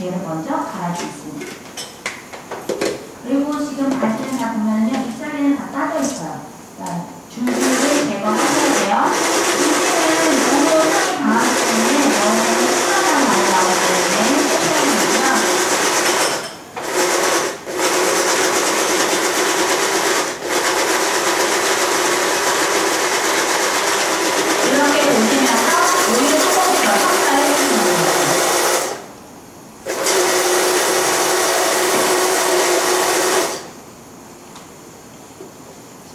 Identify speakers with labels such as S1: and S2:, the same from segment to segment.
S1: 얘를 먼저 갈아주겠습니다. 그리고 지금 바지는 다 보면요. 윗자리는 다 따져 있어요. 자, 줄기를 제거하셔야 돼요. 줄기는 너무 향이 강하기 때문에 너무 심하다는 말이 나오기 때문에 해주셔야 되고요. 이렇게 보시면서 오일을 조금 더 섞어야 해주시면 돼요.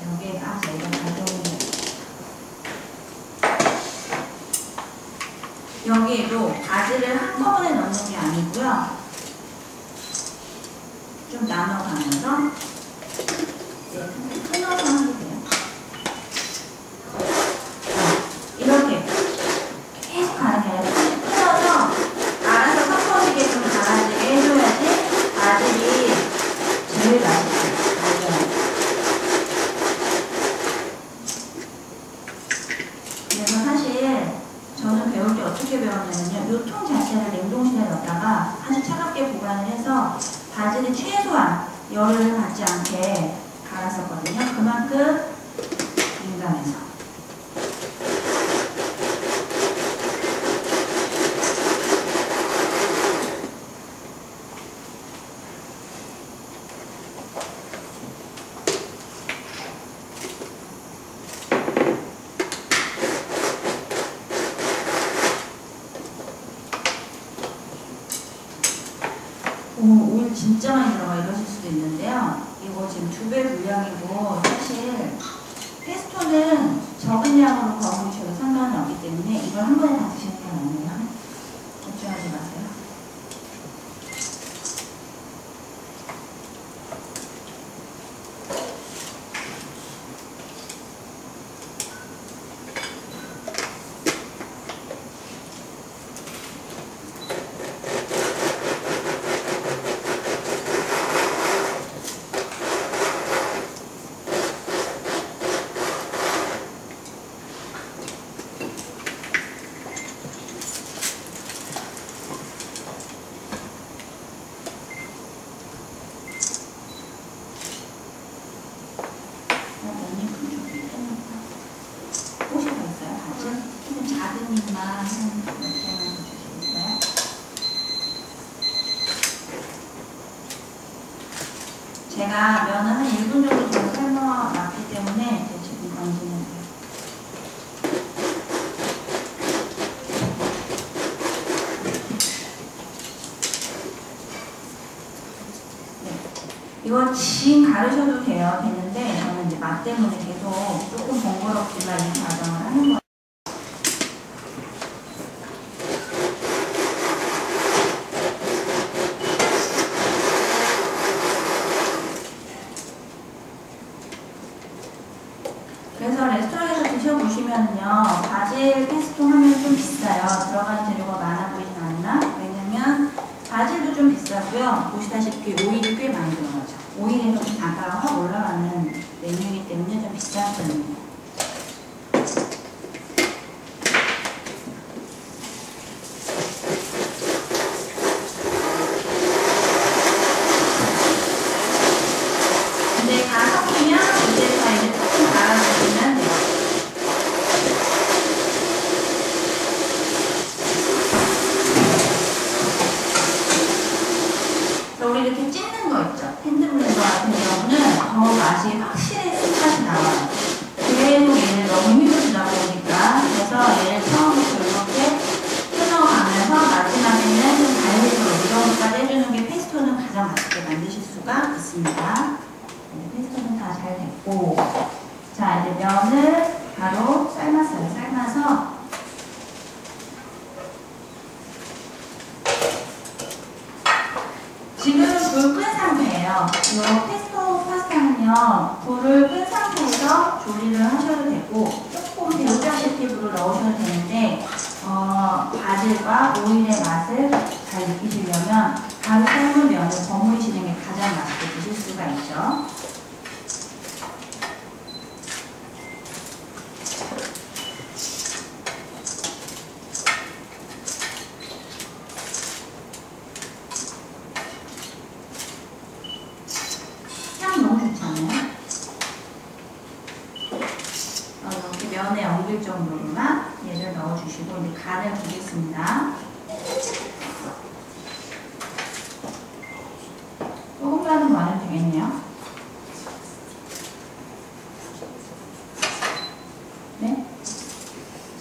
S1: 여기에 아 저희가 가져오는 여기에도 바지를 한꺼번에 넣는 게 아니고요. 좀 나눠가면서 이제 끊어서 하면 돼요. 자, 이렇게 계속 가는 게 아니라 끊어서 알아서 섞어지게끔 잘라지게 해줘야지 바질이 제일 맛있어요. 맞아요. 그래서 사실 저는 배울 때 어떻게 배웠냐면요. 요 통 자체를 냉동실에 넣다가 아주 차갑게 보관을 해서 바질이 최소한 열을 받지 않게 갈았었거든요. 그만큼 민감해서. 오, 오일 진짜 많이 들어가 이러실 수도 있는데요. 이거 지금 두 배 분량이고 사실 페스토는 적은 양으로 거무리셔도 상관은 없기 때문에 이걸 한 번에 다 드시는 게 아니에요. 걱정하지 마세요. 어, 너무 큰 쪽이 좀 꽃이 더 있어요, 바지? 제가 면을 한 1분 정도 더 삶아놨기 때문에 지금 건지는 돼요. 이거 진 가르셔도 돼요. 되는데 저는 이제 맛 때문에 계속 조금 번거롭지만 이 과정을 하는 거예요. 그래서 레스토랑에서 드셔보시면요. 바질 페스토 하면 좀 비싸요. 들어간 재료가 많아 보이진 않나? 왜냐면 바질도 좀 비싸고요. 보시다시피 오일이 꽤 많이 들어가죠. 오일에서 좀 단가가 확 올라가는 메뉴이기 때문에 좀 편이에요. 근데 다 섞으면 이제부터 이제 조금 갈아주시면 돼요. 그래서 우리 이렇게 찢는 거 있죠? 핸드블렌더 같은 경우는 더 맛이 확실히 쓴맛이 나와요. 계속 얘를 너무 힘을 주다 보니까 그래서 얘를 처음부터 이렇게 끊어가면서 마지막에는 좀 달리도록 이런까지 해주는 게 페스토는 가장 맛있게 만드실 수가 있습니다. 네, 페스토는 됐고 자 이제 면을 바로 삶았어요. 삶아서 지금 불끈 상태예요. 이 페스토 파스타는요, 불을 끈 상태에서 조리를 하셔도 되고, 조금 배우다시피 불을 넣으셔도 되는데, 어, 바질과 오일의 맛을 잘 느끼시려면 바로 삶은 면을 버무리시는 게 가장 맛있게 드실 수가 있죠. 면에 엉길 정도로만 얘를 이제 간을 보겠습니다. 조금만 더 많이 되겠네요. 네?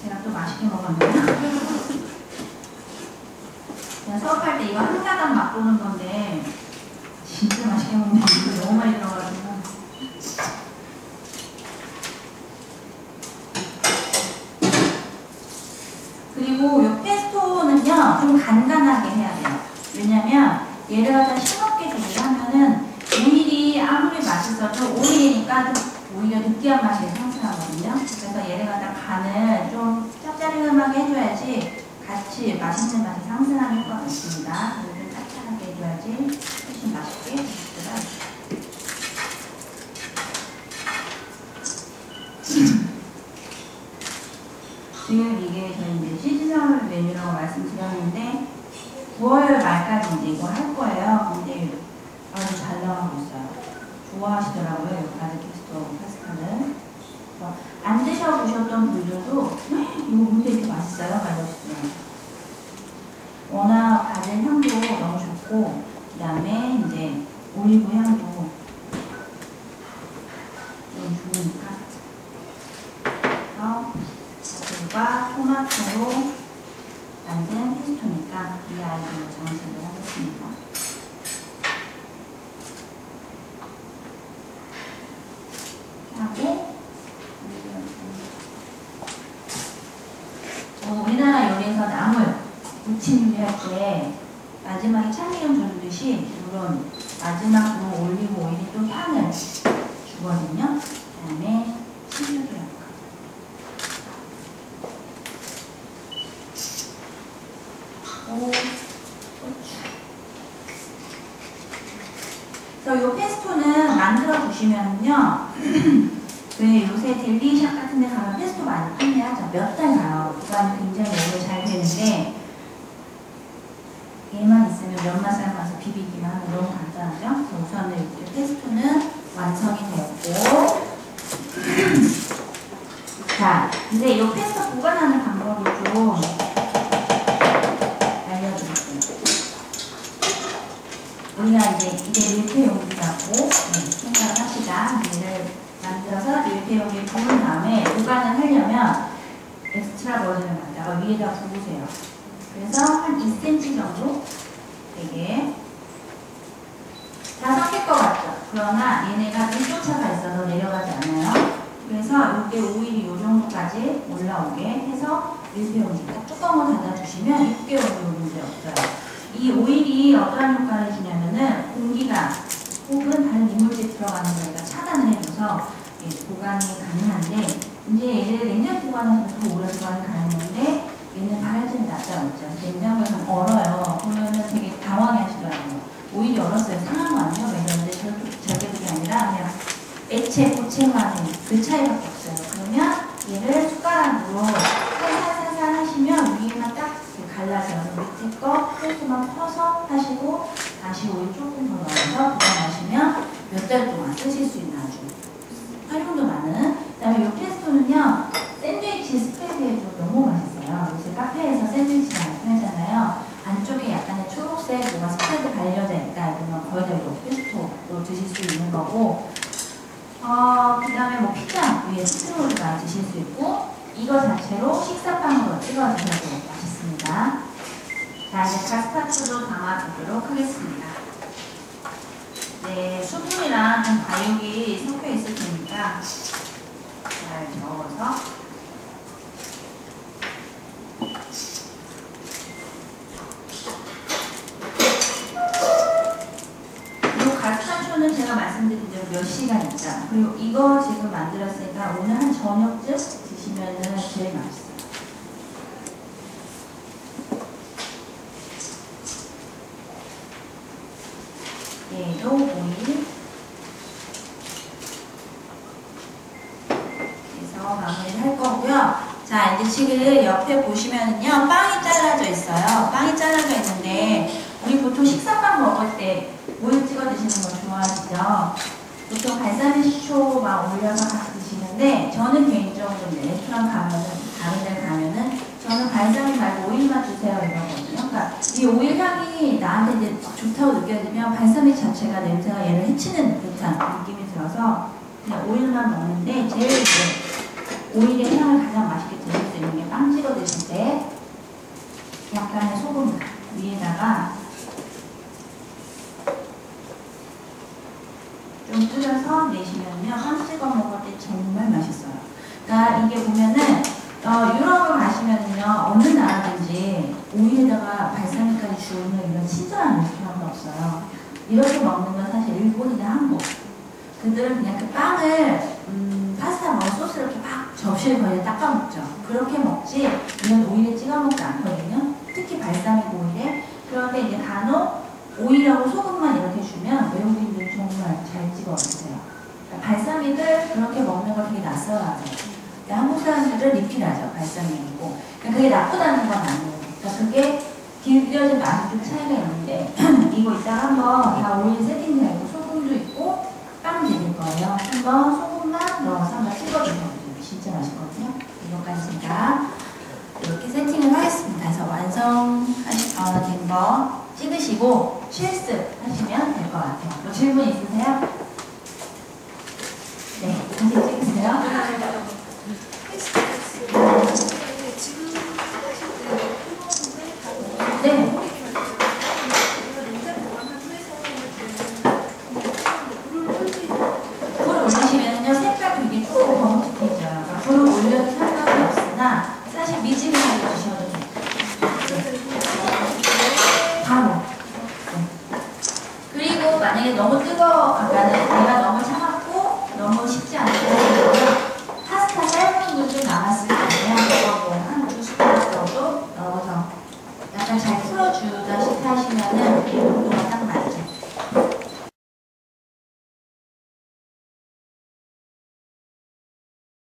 S1: 제가 또 맛있게 먹었네요. 그냥 수업할 때 이거 한 가닥 맛보는 건데 진짜 맛있게 먹는 게 너무 많이 들어가지고 그리고 이 페스토는요 좀 간간하게 해야 돼요. 왜냐면 얘를 갖다 싱겁게 조리하면은 오일이 아무리 맛있어도 오일이니까 좀 오히려 느끼한 맛이 상승하거든요. 그래서 얘를 갖다 간을 좀 짭짤하게 해줘야지 같이 맛있는 맛이 상승하는 것 같습니다. 좀 짭짤하게 해줘야지 훨씬 맛있게 드시더라고요. 지금 이게 저희 이제 시즌얼 메뉴라고 말씀드렸는데 9월 말까지 이제 이거 할 거예요. 근데 아주 잘 나가고 있어요. 좋아하시더라고요. 여기까지 캐스터 파스타는. 안 드셔보셨던 분들도 이거 뭔데 이렇게 맛있어요? 말하시더라고요. 워낙 바질 향도 너무 좋고 그 다음에 이제 올리브 향도 너무 좋으니까 그래서 바질과 토마토로 만든 페스토니까 이 아이디어 장식을 하겠습니다. 하고 어, 우리나라 요리에서 나물 무침 요리할 때 마지막에 참기름 두르듯이 물론 마지막으로 올리브 오일이 또 향을 주거든요. 그 다음에 오, 고추. 그래서 이 페스토는 만들어 두시면요. 왜 요새 델리샵 같은 데 가면 페스토 많이 판매하죠. 몇 달 가요. 보관이 굉장히 오래 잘 되는데 얘만 있으면 면만 삶아서 비비기만 하면 너무 간단하죠. 그래서 우선은 이렇게 페스토는 완성이 되었고 자, 이제 이 페스토 보관하는 방법을 좀 알려드릴게요. 우리가 이제 이게 밀폐 용기라고 네, 생각을 하시다. 얘를 만들어서 밀폐 용기에 부은 다음에 보관을 하려면 엑스트라 버전을 갖다가 위에다 부으세요. 그래서 한 2cm 정도 되게 다 섞일 것 같죠? 그러나 얘네가 밀도차가 있어서 내려가지 않아요. 그래서 이게 오일이 이 정도까지 올라오게 해서 밀폐 용기 딱 뚜껑을 닫아주시면 6개월이 문제 없어요. 이 오일이 어떠한 효과를 주냐면은 공기가 혹은 다른 이물질 들어가는 거니까 차단을 해줘서 예, 보관이 가능한데 이제 얘를 냉장 보관해서 더 오래 보관이 가능한데 얘는 발열점이 낮다고 했죠. 냉장고에 서 얼어요. 그러면은 되게 당황해 하시더라고요. 오일이 얼었어요. 상한 거 아니에요? 왜 이러는데 저- 절대 그게 아니라 그냥 액체, 고체만의 그 차이밖에 없어요. 그러면 얘를 숟가락으로 살살살살 하시면 위에만 딱 이렇게 갈라져서 밑에 거 페이스만 퍼서 하시고 다시 오일 조금 더 넣어서 보관하시면 몇 달 동안 쓰실 수 있는 아주 활용도 많은 그다음에 이 페스토는요 샌드위치 스프레드에도 너무 맛있어요. 요새 카페에서 샌드위치 많이 팔잖아요. 안쪽에 약간의 초록색 뭐가 스프레드 발려져 있다 이러면 거의 다 이거 페스토로 드실 수 있는 거고 어, 그 다음에 뭐 피자 위에 스프로드가 드실 수 있고 이거 자체로 식사빵으로 찍어 드셔도 맛있습니다. 자 이제 가스타트도 담아보도록 하겠습니다. 네, 수분이랑 좀 과육이 섞여 있을 테니까 잘 저어서 이 가스타초는 제가 말씀드린 대로 몇 시간 있다. 그리고 이거 지금 만들었으니까 오늘 한 저녁쯤 드시면 은 제일 맛있어요. 얘도 오일. 그래서 마무리를 할 거고요. 지금 옆에 보시면은요, 빵이 잘라져 있어요. 빵이 잘라져 있는데, 우리 보통 식사빵 먹을 때 오일 찍어 드시는 거 좋아하시죠? 보통 발사믹 식초 막 올려서 같이 드시는데 저는 개인적으로 이제 레스토랑 가면은 다른 데 가면은 저는 발사믹 말고 오일만 주세요 이러거든요. 그러니까 이 오일 향이 나한테 이제 좋다고 느껴지면 발사믹 자체가 냄새가 얘를 해치는 듯한 느낌이 들어서 그냥 오일만 먹는데 제일 이제 오일의 향을 가장 맛있게 수 있는 게빵 찍어 드실 때 약간의 소금 위에다가 좀 뿌려서 내시면요 빵 찍어 먹을 때 정말 맛있어요. 그러니까 이게 보면은 어, 유럽을 가시면은요 어느 나라든지 오일에다가 발사믹까지 주는 이런 친절한 레스토랑도 없어요. 이렇게 먹는 건 사실 일본이나 한국. 그들은 그냥 그 빵을 음, 파스타 먹은 소스 이렇게 막 접시에 거의 닦아 먹죠. 그렇게 먹지 이런 오일에 찍어 먹지 않거든요. 특히 발사믹 오일에 그런데 이제 간혹 오일하고 소금만 이렇게 주면 외국인들이 정말 잘 찍어 드세요. 그러니까 발사믹을 그렇게 먹는 걸 되게 낯설어하죠. 한국 사람들은 리필하죠. 발사믹이고. 그게 나쁘다는 건 아니에요. 그러니까 그게 길들여진 맛이 좀 차이가 있는데 이거 이따가 한번 다 오일 세팅되어 있고 소금도 있고 빵 드릴 거예요. 한번 소금만 넣어서 한번 찍어주세요. 진짜 맛있거든요. 제가 이렇게 세팅을 하겠습니다. 그래서 완성된 거 찍으시고 실습 하시면 될 것 같아요. 뭐 질문 있으세요? 네, 다시 찍으세요. 네. 불을 올리시면요 색깔 되게 조금 검은색이죠. 그러니까 불을 올려도 상관이 없으나 사실 미지근하게 드셔도 좋고 바로. 네. 그리고 만약에 너무 뜨거워, 아까는 내가 너무 차갑고 너무 식지 않고 파스타 삶은 물좀 남았을. 그거 뭐한두 숟가락 정도 넣어서 약간 잘 풀어주다시피 하시면은